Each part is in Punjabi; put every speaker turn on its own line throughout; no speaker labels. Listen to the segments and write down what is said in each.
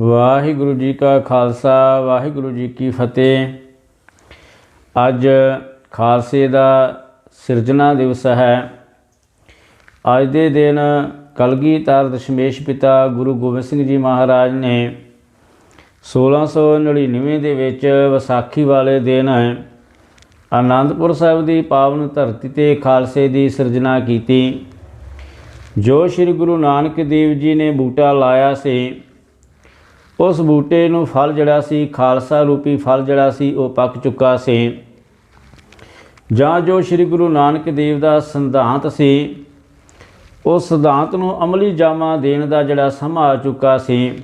ਵਾਹਿਗੁਰੂ ਜੀ ਕਾ ਖਾਲਸਾ, ਵਾਹਿਗੁਰੂ ਜੀ ਕੀ ਫਤਿਹ। ਅੱਜ ਖਾਲਸੇ ਦਾ ਸਿਰਜਣਾ ਦਿਵਸ ਹੈ। ਅੱਜ ਦੇ ਦਿਨ ਕਲਗੀਧਰ ਦਸ਼ਮੇਸ਼ ਪਿਤਾ ਗੁਰੂ ਗੋਬਿੰਦ ਸਿੰਘ ਜੀ ਮਹਾਰਾਜ ਨੇ 1699 ਦੇ ਵਿੱਚ ਵਿਸਾਖੀ ਵਾਲੇ ਦਿਨ ਆਨੰਦਪੁਰ ਸਾਹਿਬ ਦੀ ਪਾਵਨ ਧਰਤੀ ਤੇ ਖਾਲਸੇ ਦੀ ਸਿਰਜਣਾ ਕੀਤੀ। ਜੋ ਸ੍ਰੀ ਗੁਰੂ ਨਾਨਕ ਦੇਵ ਜੀ ਨੇ ਬੂਟਾ ਲਾਇਆ ਸੀ ਉਸ ਬੂਟੇ ਨੂੰ ਫਲ ਜਿਹੜਾ ਸੀ, ਖਾਲਸਾ ਰੂਪੀ ਫਲ ਜਿਹੜਾ ਸੀ, ਉਹ ਪੱਕ ਚੁੱਕਾ ਸੀ। ਜਾਂ ਜੋ ਸ੍ਰੀ ਗੁਰੂ ਨਾਨਕ ਦੇਵ ਦਾ ਸਿਧਾਂਤ ਸੀ ਉਸ ਸਿਧਾਂਤ ਨੂੰ ਅਮਲੀ ਜਾਮਾ ਦੇਣ ਦਾ ਜਿਹੜਾ ਸਮਾਂ ਆ ਚੁੱਕਾ ਸੀ।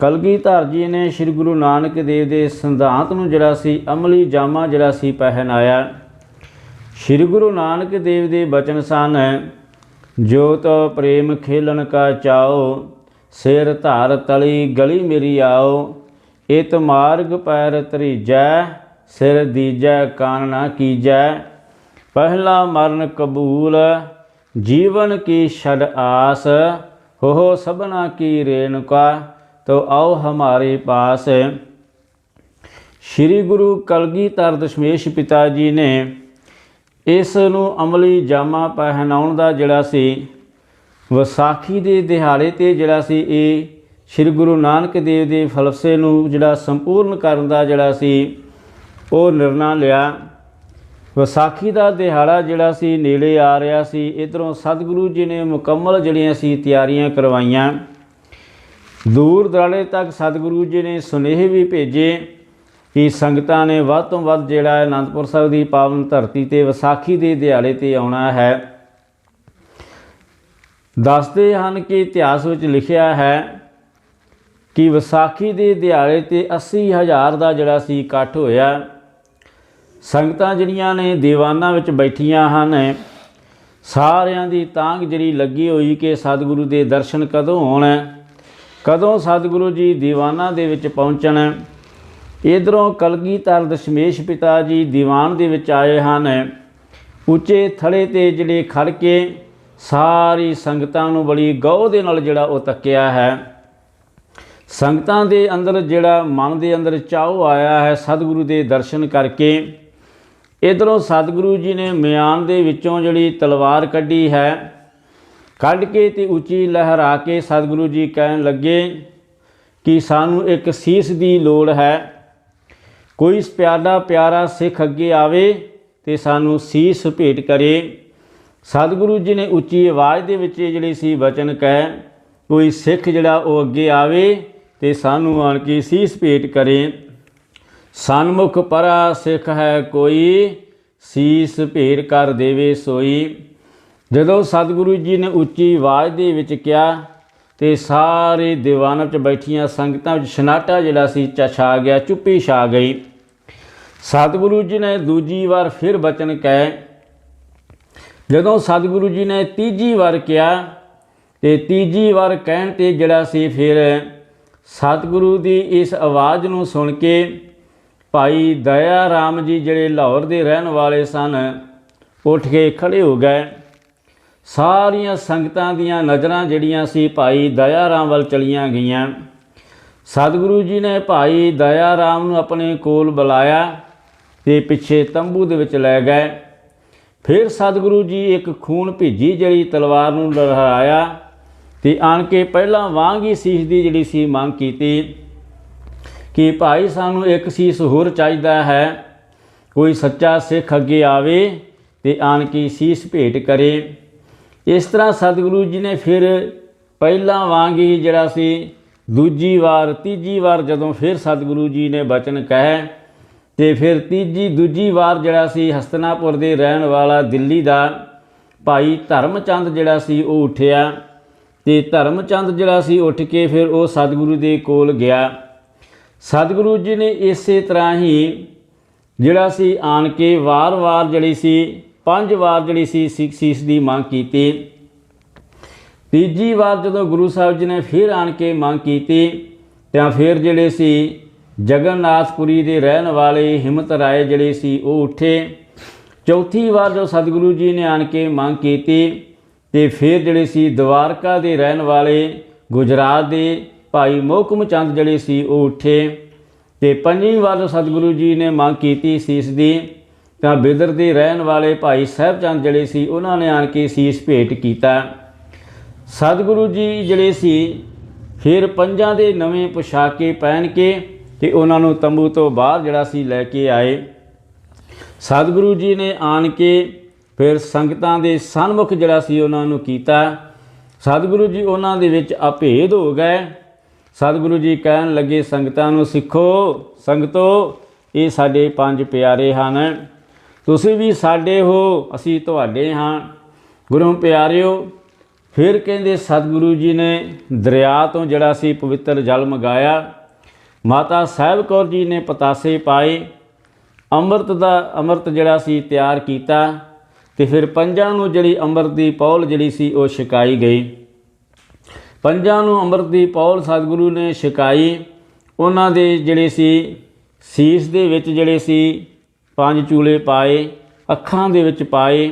ਕਲਗੀਧਰ ਜੀ ਨੇ ਸ੍ਰੀ ਗੁਰੂ ਨਾਨਕ ਦੇਵ ਦੇ ਸਿਧਾਂਤ ਨੂੰ ਜਿਹੜਾ ਸੀ, ਅਮਲੀ ਜਾਮਾ ਜਿਹੜਾ ਸੀ, ਪਹਿਨਾਇਆ। ਸ੍ਰੀ ਗੁਰੂ ਨਾਨਕ ਦੇਵ ਦੇ ਬਚਨ ਸਨ ਜੋ ਤੋ ਪ੍ਰੇਮ ਖੇਲਣ ਕਾ ਚਾਓ ਸਿਰ ਧਾਰ ਤਲੀ ਗਲੀ ਮੇਰੀ ਆਓ, ਇਤ ਮਾਰਗ ਪੈਰ ਤਰੀਜੈ ਸਿਰ ਦੀਜੈ ਕਾਨ ਨਾ ਕੀਜੈ। ਪਹਿਲਾ ਮਰਨ ਕਬੂਲ, ਜੀਵਨ ਕੀ ਛੜ ਆਸ ਹੋ ਸਭਨਾ ਕੀ ਰੇਣੁਕਾ, ਤੋ ਆਓ ਹਮਾਰੇ ਪਾਸ। ਸ੍ਰੀ ਗੁਰੂ ਕਲਗੀਧਰ ਦਸ਼ਮੇਸ਼ ਪਿਤਾ ਜੀ ਨੇ ਇਸ ਨੂੰ ਅਮਲੀ ਜਾਮਾ ਪਹਿਨਾਉਣ ਦਾ ਜਿਹੜਾ ਸੀ ਵਿਸਾਖੀ ਦੇ ਦਿਹਾੜੇ ਤੇ ਜਿਹੜਾ ਸੀ ਇਹ ਸ੍ਰੀ ਗੁਰੂ ਨਾਨਕ ਦੇਵ ਦੇ ਫਲਸਫੇ ਨੂੰ ਜਿਹੜਾ ਸੰਪੂਰਨ ਕਰਨ ਦਾ ਜਿਹੜਾ ਸੀ ਉਹ ਨਿਰਣਾ ਲਿਆ। ਵਿਸਾਖੀ ਦਾ ਦਿਹਾੜਾ ਜਿਹੜਾ ਸੀ ਨੇੜੇ ਆ ਰਿਹਾ ਸੀ। ਇਧਰੋਂ ਸਤਿਗੁਰੂ ਜੀ ਨੇ ਮੁਕੰਮਲ ਜਿਹੜੀਆਂ ਸੀ ਤਿਆਰੀਆਂ ਕਰਵਾਈਆਂ। ਦੂਰ ਦਰਾਡੇ ਤੱਕ ਸਤਿਗੁਰੂ ਜੀ ਨੇ ਸੁਨੇਹੇ ਵੀ ਭੇਜੇ ਕਿ ਸੰਗਤਾਂ ਨੇ ਵੱਧ ਤੋਂ ਵੱਧ ਜਿਹੜਾ ਅਨੰਦਪੁਰ ਸਾਹਿਬ ਦੀ ਪਾਵਨ ਧਰਤੀ ਤੇ ਵਿਸਾਖੀ ਦੇ ਦਿਹਾੜੇ ਤੇ ਆਉਣਾ ਹੈ। ਦੱਸਦੇ ਹਨ ਕਿ ਇਤਿਹਾਸ ਵਿੱਚ ਲਿਖਿਆ ਹੈ ਕਿ ਵਿਸਾਖੀ ਦੇ ਦਿਹਾੜੇ ਤੇ 80000 ਦਾ ਜਿਹੜਾ ਸੀ ਇਕੱਠ ਹੋਇਆ। ਸੰਗਤਾਂ ਜਿਹੜੀਆਂ ਨੇ ਦੀਵਾਨਾਂ ਵਿੱਚ ਬੈਠੀਆਂ ਹਨ, ਸਾਰਿਆਂ ਦੀ ਤਾਂਗ ਜਿਹੜੀ ਲੱਗੀ ਹੋਈ ਕਿ ਸਤਿਗੁਰੂ ਦੇ ਦਰਸ਼ਨ ਕਦੋਂ ਹੋਣ ਕਦੋਂ ਸਤਿਗੁਰੂ ਜੀ ਦੀਵਾਨਾਂ ਦੇ ਵਿੱਚ ਪਹੁੰਚਣ। ਇਧਰੋਂ ਕਲਗੀਧਰ ਦਸ਼ਮੇਸ਼ ਪਿਤਾ ਜੀ ਦੀਵਾਨ ਦੇ ਵਿੱਚ ਆਏ ਹਨ। ਉੱਚੇ ਥੜੇ ਤੇ ਜਿਹੜੇ ਖੜ ਕੇ ਸਾਰੀ ਸੰਗਤਾਂ ਨੂੰ ਬੜੀ ਗੌਰ ਦੇ ਨਾਲ ਜਿਹੜਾ ਉਹ ਤੱਕਿਆ ਹੈ। ਸੰਗਤਾਂ ਦੇ ਅੰਦਰ ਜਿਹੜਾ ਮਨ ਦੇ ਅੰਦਰ ਚਾਹ ਆਇਆ ਹੈ, ਸਤਿਗੁਰੂ ਦੇ ਦਰਸ਼ਨ ਕਰਕੇ। ਇਧਰੋਂ ਸਤਿਗੁਰੂ ਜੀ ਨੇ ਮਿਆਨ ਦੇ ਵਿੱਚੋਂ ਜਿਹੜੀ ਤਲਵਾਰ ਕੱਢੀ ਹੈ, ਕੱਢ ਕੇ ਤੇ ਉੱਚੀ ਲਹਿਰਾ ਕੇ ਸਤਿਗੁਰੂ ਜੀ ਕਹਿਣ ਲੱਗੇ ਕਿ ਸਾਨੂੰ ਇੱਕ ਸੀਸ ਦੀ ਲੋੜ ਹੈ। ਕੋਈ ਪਿਆਰਾ ਪਿਆਰਾ ਸਿੱਖ ਅੱਗੇ ਆਵੇ ਤੇ ਸਾਨੂੰ ਸੀਸ ਭੇਟ ਕਰੇ। ਸਤਿਗੁਰੂ ਜੀ ਨੇ ਉੱਚੀ ਆਵਾਜ਼ ਦੇ ਵਿੱਚ ਜਿਹੜੀ ਸੀ ਵਚਨ ਕਹਿ, ਕੋਈ ਸਿੱਖ ਜਿਹੜਾ ਉਹ ਅੱਗੇ ਆਵੇ ਤੇ ਸਾਨੂੰ ਆਣ ਕੇ ਸੀਸ ਭੇਟ ਕਰੇ। ਸਨਮੁਖ ਪਰਾ ਸਿੱਖ ਹੈ ਕੋਈ, ਸੀਸ ਭੇਟ ਕਰ ਦੇਵੇ ਸੋਈ। ਜਦੋਂ ਸਤਿਗੁਰੂ ਜੀ ਨੇ ਉੱਚੀ ਆਵਾਜ਼ ਦੇ ਵਿੱਚ ਕਿਹਾ ਤੇ ਸਾਰੇ ਦੀਵਾਨਾਂ 'ਚ ਬੈਠੀਆਂ ਸੰਗਤਾਂ ਵਿੱਚ ਸਨਾਟਾ ਜਿਹੜਾ ਸੀ ਚਛਾ ਗਿਆ, ਚੁੱਪੀ ਛਾ ਗਈ। ਸਤਿਗੁਰੂ ਜੀ ਨੇ ਦੂਜੀ ਵਾਰ ਫਿਰ ਬਚਨ ਕਹਿ ਜਦੋਂ ਸਤਿਗੁਰੂ ਜੀ ਨੇ ਤੀਜੀ ਵਾਰ ਕਿਹਾ ਤੇ ਤੀਜੀ ਵਾਰ ਕਹਿਣ ਤੇ ਜਿਹੜਾ ਸੀ ਫਿਰ ਸਤਿਗੁਰੂ ਦੀ ਇਸ ਆਵਾਜ਼ ਨੂੰ ਸੁਣ ਕੇ ਭਾਈ ਦਇਆ ਰਾਮ ਜੀ ਜਿਹੜੇ ਲਾਹੌਰ ਦੇ ਰਹਿਣ ਵਾਲੇ ਸਨ, ਉੱਠ ਕੇ ਖੜੇ ਹੋ ਗਏ। ਸਾਰੀਆਂ ਸੰਗਤਾਂ ਦੀਆਂ ਨਜ਼ਰਾਂ ਜਿਹੜੀਆਂ ਸੀ ਭਾਈ ਦਇਆ ਰਾਮ ਵੱਲ ਚਲੀਆਂ ਗਈਆਂ। ਸਤਿਗੁਰੂ ਜੀ ਨੇ ਭਾਈ ਦਇਆ ਰਾਮ ਨੂੰ ਆਪਣੇ ਕੋਲ ਬੁਲਾਇਆ ਤੇ ਪਿੱਛੇ ਤੰਬੂ ਦੇ ਵਿੱਚ ਲੈ ਗਏ। ਫਿਰ ਸਤਿਗੁਰੂ ਜੀ ਇੱਕ ਖੂਨ ਭਿੱਜੀ ਜਿਹੜੀ ਤਲਵਾਰ ਨੂੰ ਲਹਿਰਾਇਆ ਤੇ ਆਣ ਕੇ ਪਹਿਲਾਂ ਵਾਂਗ ਹੀ ਸੀਸ ਦੀ ਜਿਹੜੀ ਸੀ ਮੰਗ ਕੀਤੀ ਕਿ ਭਾਈ ਸਾਨੂੰ ਇੱਕ ਸੀਸ ਹੋਰ ਚਾਹੀਦਾ ਹੈ, ਕੋਈ ਸੱਚਾ ਸਿੱਖ ਅੱਗੇ ਆਵੇ ਤੇ ਆਣ ਕੇ ਸੀਸ ਭੇਟ ਕਰੇ। ਇਸ ਤਰ੍ਹਾਂ ਸਤਿਗੁਰੂ ਜੀ ਨੇ ਫਿਰ ਪਹਿਲਾਂ ਵਾਂਗ ਹੀ ਜਿਹੜਾ ਸੀ, ਦੂਜੀ ਵਾਰ, ਤੀਜੀ ਵਾਰ ਜਦੋਂ ਫਿਰ ਸਤਿਗੁਰੂ ਜੀ ਨੇ ਬਚਨ ਕਹੇ ਤੇ ਫਿਰ ਤੀਜੀ, ਦੂਜੀ ਵਾਰ ਜਿਹੜਾ ਸੀ ਹਸਤਨਾਪੁਰ ਦੇ ਰਹਿਣ ਵਾਲਾ ਦਿੱਲੀ ਦਾ ਭਾਈ ਧਰਮਚੰਦ ਜਿਹੜਾ ਸੀ ਉਹ ਉੱਠਿਆ ਤੇ ਧਰਮਚੰਦ ਜਿਹੜਾ ਸੀ ਉੱਠ ਕੇ ਫਿਰ ਉਹ ਸਤਿਗੁਰੂ ਦੇ ਕੋਲ ਗਿਆ। ਸਤਿਗੁਰੂ ਜੀ ਨੇ ਇਸੇ ਤਰ੍ਹਾਂ ਹੀ ਜਿਹੜਾ ਸੀ ਆਣ ਕੇ ਵਾਰ-ਵਾਰ ਜਿਹੜੀ ਸੀ, ਪੰਜ ਵਾਰ ਜਿਹੜੀ ਸੀ ਸੀਸ ਦੀ ਮੰਗ ਕੀਤੀ। ਤੀਜੀ ਵਾਰ ਜਦੋਂ ਗੁਰੂ ਸਾਹਿਬ ਜੀ ਨੇ ਫਿਰ ਆਣ ਕੇ ਮੰਗ ਕੀਤੀ, ਤਾਂ ਫਿਰ ਜਿਹੜੇ ਸੀ ਜਗਨਨਾਥਪੁਰੀ ਦੇ ਰਹਿਣ ਵਾਲੇ ਹਿੰਮਤ ਰਾਏ ਜਿਹੜੇ ਸੀ, ਉਹ ਉੱਠੇ। ਚੌਥੀ ਵਾਰ ਜੋ ਸਤਿਗੁਰੂ ਜੀ ਨੇ ਆਣ ਕੇ ਮੰਗ ਕੀਤੀ, ਤੇ ਫਿਰ ਜਿਹੜੇ ਸੀ, ਦਵਾਰਕਾ ਦੇ ਰਹਿਣ ਵਾਲੇ ਗੁਜਰਾਤ ਦੇ ਭਾਈ ਮੋਹਕਮ ਚੰਦ ਜਿਹੜੇ ਸੀ, ਉਹ ਉੱਠੇ। ਤੇ ਪੰਜਵੀਂ ਵਾਰ ਜੋ ਸਤਿਗੁਰੂ ਜੀ ਨੇ ਮੰਗ ਕੀਤੀ ਸੀਸ ਦੀ, ਤਾਂ ਬਿਦਰ ਦੇ ਰਹਿਣ ਵਾਲੇ ਭਾਈ ਸਾਹਿਬ ਚੰਦ ਜਿਹੜੇ ਸੀ, ਉਹਨਾਂ ਨੇ ਆਣ ਕੇ ਸੀਸ ਭੇਟ ਕੀਤਾ। ਸਤਿਗੁਰੂ ਜੀ ਜਿਹੜੇ ਸੀ, ਫਿਰ ਪੰਜਾਂ ਦੇ ਨਵੇਂ ਪੁਸ਼ਾਕੇ ਪਹਿਨ ਕੇ ਤੇ ਉਹਨਾਂ ਨੂੰ ਤੰਬੂ ਤੋਂ ਬਾਹਰ ਜਿਹੜਾ ਸੀ ਲੈ ਕੇ ਆਏ। ਸਤਿਗੁਰੂ ਜੀ ਨੇ ਆਣ ਕੇ ਫਿਰ ਸੰਗਤਾਂ ਦੇ ਸਨਮੁਖ ਜਿਹੜਾ ਸੀ ਉਹਨਾਂ ਨੂੰ ਕੀਤਾ। ਸਤਿਗੁਰੂ ਜੀ ਉਹਨਾਂ ਦੇ ਵਿੱਚ ਅਭੇਦ ਹੋ ਗਏ। ਸਤਿਗੁਰੂ ਜੀ ਕਹਿਣ ਲੱਗੇ, ਸੰਗਤਾਂ ਨੂੰ ਸਿੱਖੋ, ਸੰਗਤੋ, ਇਹ ਸਾਡੇ ਪੰਜ ਪਿਆਰੇ ਹਨ। ਤੁਸੀਂ ਵੀ ਸਾਡੇ ਹੋ, ਅਸੀਂ ਤੁਹਾਡੇ ਹਾਂ। ਗੁਰੂ ਪਿਆਰਿਓ, ਫਿਰ ਕਹਿੰਦੇ, ਸਤਿਗੁਰੂ ਜੀ ਨੇ ਦਰਿਆ ਤੋਂ ਜਿਹੜਾ ਸੀ ਪਵਿੱਤਰ ਜਲ ਮੰਗਾਇਆ। ਮਾਤਾ ਸਾਹਿਬ ਕੌਰ ਜੀ ਨੇ ਪਤਾਸੇ ਪਾਏ, ਅੰਮ੍ਰਿਤ ਦਾ ਅੰਮ੍ਰਿਤ ਜਿਹੜਾ ਸੀ ਤਿਆਰ ਕੀਤਾ ਤੇ ਫਿਰ ਪੰਜਾਂ ਨੂੰ ਜਿਹੜੀ ਅੰਮ੍ਰਿਤ ਦੀ ਪੌਲ ਜਿਹੜੀ ਸੀ ਉਹ ਛਕਾਈ ਗਈ। ਪੰਜਾਂ ਨੂੰ ਅੰਮ੍ਰਿਤ ਦੀ ਪੌਲ ਸਤਿਗੁਰੂ ਨੇ ਛਕਾਈ। ਉਹਨਾਂ ਦੇ ਜਿਹੜੇ ਸੀ ਸੀਸ ਦੇ ਵਿੱਚ ਜਿਹੜੇ ਸੀ ਪੰਜ ਚੂਲੇ ਪਾਏ, ਅੱਖਾਂ ਦੇ ਵਿੱਚ ਪਾਏ,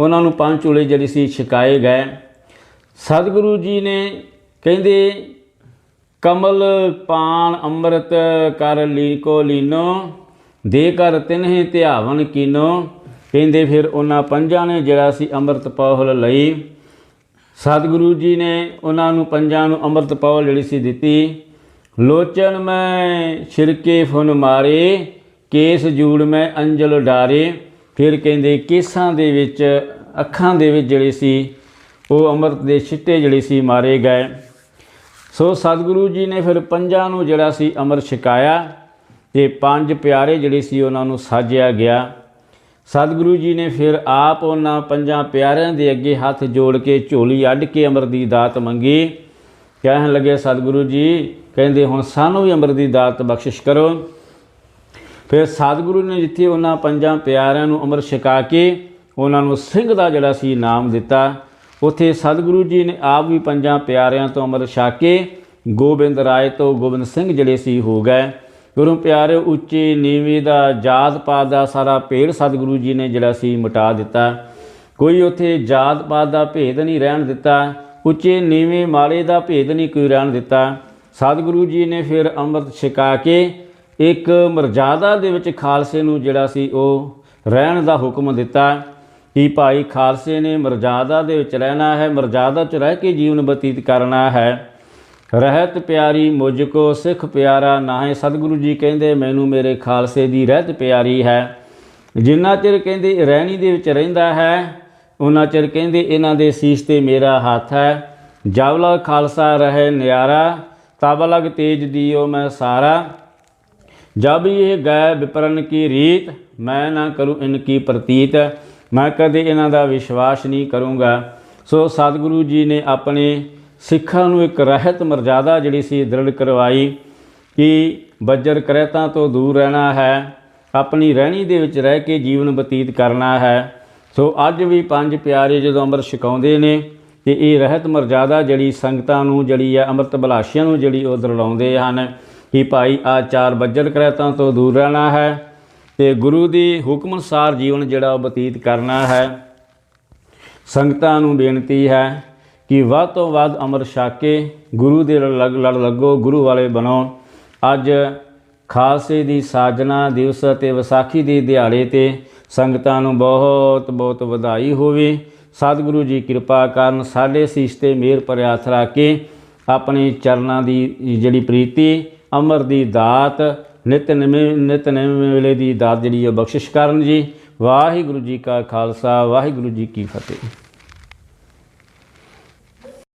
ਉਹਨਾਂ ਨੂੰ ਪੰਜ ਚੂਲੇ ਜਿਹੜੇ ਸੀ ਛਕਾਏ ਗਏ। ਸਤਿਗੁਰੂ ਜੀ ਨੇ ਕਹਿੰਦੇ ਕਮਲ ਪਾਨ ਅੰਮ੍ਰਿਤ ਕਰ ਲੀਕੋ ਲੀਨੋ, ਦੇ ਕਰ ਤਿਨਹਿ ਧਿਆਵਨ ਕੀਨੋ। ਕਹਿੰਦੇ ਫਿਰ ਉਹਨਾਂ ਪੰਜਾਂ ਨੇ ਜਿਹੜਾ ਸੀ ਅੰਮ੍ਰਿਤ ਪੌਲ ਲਈ। ਸਤਿਗੁਰੂ ਜੀ ਨੇ ਉਹਨਾਂ ਨੂੰ ਪੰਜਾਂ ਨੂੰ ਅੰਮ੍ਰਿਤ ਪੌਲ ਜਿਹੜੀ ਸੀ ਦਿੱਤੀ। ਲੋਚਨ ਮੈਂ ਛਿਰਕੇ ਫੁਨ ਮਾਰੇ, ਕੇਸ ਜੂੜ ਮੈਂ ਅੰਜਲ ਡਾਰੇ। ਫਿਰ ਕਹਿੰਦੇ ਕੇਸਾਂ ਦੇ ਵਿੱਚ, ਅੱਖਾਂ ਦੇ ਵਿੱਚ ਜਿਹੜੇ ਸੀ, ਉਹ ਅੰਮ੍ਰਿਤ ਦੇ ਛਿੱਟੇ ਜਿਹੜੇ ਸੀ ਮਾਰੇ ਗਏ। ਸੋ ਸਤਿਗੁਰੂ ਜੀ ਨੇ ਫਿਰ ਪੰਜਾਂ ਨੂੰ ਜਿਹੜਾ ਸੀ ਅੰਮ੍ਰਿਤ ਛਕਾਇਆ ਤੇ ਪੰਜ ਪਿਆਰੇ ਜਿਹੜੇ ਸੀ ਉਹਨਾਂ ਨੂੰ ਸਾਜਿਆ ਗਿਆ। ਸਤਿਗੁਰੂ ਜੀ ਨੇ ਫਿਰ ਆਪ ਉਹਨਾਂ ਪੰਜਾਂ ਪਿਆਰਿਆਂ ਦੇ ਅੱਗੇ ਹੱਥ ਜੋੜ ਕੇ ਝੋਲੀ ਅੱਡ ਕੇ ਅੰਮ੍ਰਿਤ ਦੀ ਦਾਤ ਮੰਗੀ। ਕਹਿਣ ਲੱਗੇ, ਸਤਿਗੁਰੂ ਜੀ, ਕਹਿੰਦੇ, ਹੁਣ ਸਾਨੂੰ ਵੀ ਅੰਮ੍ਰਿਤ ਦੀ ਦਾਤ ਬਖਸ਼ਿਸ਼ ਕਰੋ। ਫਿਰ ਸਤਿਗੁਰੂ ਨੇ ਜਿੱਥੇ ਉਹਨਾਂ ਪੰਜਾਂ ਪਿਆਰਿਆਂ ਨੂੰ ਅੰਮ੍ਰਿਤ ਛਕਾ ਕੇ ਉਹਨਾਂ ਨੂੰ ਸਿੰਘ ਦਾ ਜਿਹੜਾ ਸੀ ਨਾਮ ਦਿੱਤਾ। ਉੱਥੇ ਸਤਿਗੁਰੂ ਜੀ ਨੇ ਆਪ ਵੀ ਪੰਜਾਂ ਪਿਆਰਿਆਂ ਤੋਂ ਅੰਮ੍ਰਿਤ ਛਕ ਕੇ ਗੋਬਿੰਦ ਰਾਏ ਤੋਂ ਗੋਬਿੰਦ ਸਿੰਘ ਜਿਹੜੇ ਸੀ ਹੋ ਗਏ। ਗੁਰੂ ਪਿਆਰੇ ਉੱਚੇ ਨੀਵੀਂ ਦਾ ਜਾਤ ਪਾਤ ਦਾ ਸਾਰਾ ਭੇੜ ਸਤਿਗੁਰੂ ਜੀ ਨੇ ਜਿਹੜਾ ਸੀ ਮਿਟਾ ਦਿੱਤਾ। ਕੋਈ ਉੱਥੇ ਜਾਤ ਪਾਤ ਦਾ ਭੇਦ ਨਹੀਂ ਰਹਿਣ ਦਿੱਤਾ, ਉੱਚੇ ਨੀਵੇਂ ਮਾਲੇ ਦਾ ਭੇਦ ਨਹੀਂ ਕੋਈ ਰਹਿਣ ਦਿੱਤਾ। ਸਤਿਗੁਰੂ ਜੀ ਨੇ ਫਿਰ ਅੰਮ੍ਰਿਤ ਛਕਾ ਕੇ ਇੱਕ ਮਰਜ਼ਾਦਾ ਦੇ ਵਿੱਚ ਖਾਲਸੇ ਨੂੰ ਜਿਹੜਾ ਸੀ ਉਹ ਰਹਿਣ ਦਾ ਹੁਕਮ ਦਿੱਤਾ। ਕਿ ਭਾਈ ਖਾਲਸੇ ਨੇ ਮਰਜ਼ਾਦਾ ਦੇ ਵਿੱਚ ਰਹਿਣਾ ਹੈ? ਮਰਜ਼ਾਦਾ 'ਚ ਰਹਿ ਕੇ ਜੀਵਨ ਬਤੀਤ ਕਰਨਾ ਹੈ। ਰਹਿਤ ਪਿਆਰੀ, ਮੁਝ ਕੋ ਸਿੱਖ ਪਿਆਰਾ ਨਾਹੇ। ਸਤਿਗੁਰੂ ਜੀ ਕਹਿੰਦੇ, ਮੈਨੂੰ ਮੇਰੇ ਖਾਲਸੇ ਦੀ ਰਹਿਤ ਪਿਆਰੀ ਹੈ। ਜਿੰਨਾ ਚਿਰ ਕਹਿੰਦੇ, ਰਹਿਣੀ ਦੇ ਵਿੱਚ ਰਹਿੰਦਾ ਹੈ ਉਹਨਾਂ ਚਿਰ ਕਹਿੰਦੇ, ਇਹਨਾਂ ਦੇ ਸੀਸ ਤੇ ਮੇਰਾ ਹੱਥ ਹੈ। ਜਬ ਲਗ ਖਾਲਸਾ ਰਹੇ ਨਿਆਰਾ, ਤਬ ਲਗ ਤੇਜ ਦਿਓ ਮੈਂ ਸਾਰਾ। ਜਬ ਇਹ ਗਏ ਵਿਪਰਨ ਕੀ ਰੀਤ, ਮੈਂ ਨਾ ਕਰੂ ਇਨਕੀ ਪ੍ਰਤੀਤ। ਮੈਂ ਕਦੇ ਇਹਨਾਂ ਦਾ ਵਿਸ਼ਵਾਸ ਨਹੀਂ ਕਰੂੰਗਾ। ਸੋ ਸਤਿਗੁਰੂ ਜੀ ਨੇ ਆਪਣੇ ਸਿੱਖਾਂ ਨੂੰ ਇੱਕ ਰਹਿਤ ਮਰਜ਼ਾਦਾ ਜਿਹੜੀ ਸੀ ਦ੍ਰਿੜ ਕਰਵਾਈ ਕਿ ਬੱਜਰ ਕਰਹਿਤਾਂ ਤੋਂ ਦੂਰ ਰਹਿਣਾ ਹੈ, ਆਪਣੀ ਰਹਿਣੀ ਦੇ ਵਿੱਚ ਰਹਿ ਕੇ ਜੀਵਨ ਬਤੀਤ ਕਰਨਾ ਹੈ। ਸੋ ਅੱਜ ਵੀ ਪੰਜ ਪਿਆਰੇ ਜਦੋਂ ਅੰਮ੍ਰਿਤ ਛਕਾਉਂਦੇ ਨੇ, ਤੇ ਇਹ ਰਹਿਤ ਮਰਜ਼ਾਦਾ ਜਿਹੜੀ ਸੰਗਤਾਂ ਨੂੰ ਜਿਹੜੀ ਹੈ ਅੰਮ੍ਰਿਤ ਬਲਾਸ਼ੀਆਂ ਨੂੰ ਜਿਹੜੀ ਉਹ ਦਰਲਾਉਂਦੇ ਹਨ ਕਿ ਭਾਈ ਆ ਚਾਰ ਬੱਜਰ ਕਰਹਿਤਾਂ ਤੋਂ ਦੂਰ ਰਹਿਣਾ ਹੈ। ਤੇ ਗੁਰੂ ਦੀ ਹੁਕਮ ਅਨੁਸਾਰ ਜੀਵਨ ਜਿਹੜਾ ਉਹ ਬਤੀਤ ਕਰਨਾ ਹੈ। ਸੰਗਤਾਂ ਨੂੰ ਬੇਨਤੀ ਹੈ ਕਿ ਵੱਧ ਤੋਂ ਵੱਧ ਅਮਰ ਕੇ ਗੁਰੂ ਦੇ ਲੜ ਲੜ ਲੱਗੋ, ਗੁਰੂ ਵਾਲੇ ਬਣੋ। ਅੱਜ ਖਾਲਸੇ ਦੀ ਸਾਜਨਾ ਦਿਵਸ ਅਤੇ ਵਿਸਾਖੀ ਦੇ ਦਿਹਾੜੇ ਤੇ ਸੰਗਤਾਂ ਨੂੰ ਬਹੁਤ ਬਹੁਤ ਵਧਾਈ ਹੋਵੇ। ਸਤਿਗੁਰੂ ਜੀ ਕਿਰਪਾ ਕਰਨ ਸਾਡੇ ਸੀਸ ਤੇ ਮਿਹਰ ਭਰਿਆ ਰੱਖ ਕੇ ਆਪਣੇ ਚਰਨਾਂ ਦੀ ਜਿਹੜੀ ਪ੍ਰੀਤੀ ਅਮਰ ਦੀ ਦਾਤ ਨਿਤ ਨਵੇਂ ਨਿਤ ਨਵੇਂ ਵੇਲੇ ਦੀ ਦਾਤ ਜਿਹੜੀ ਉਹ ਬਖਸ਼ਿਸ਼ ਕਰਨ ਜੀ। ਵਾਹਿਗੁਰੂ ਜੀ ਕਾ ਖਾਲਸਾ, ਵਾਹਿਗੁਰੂ ਜੀ ਕੀ ਫਤਿਹ।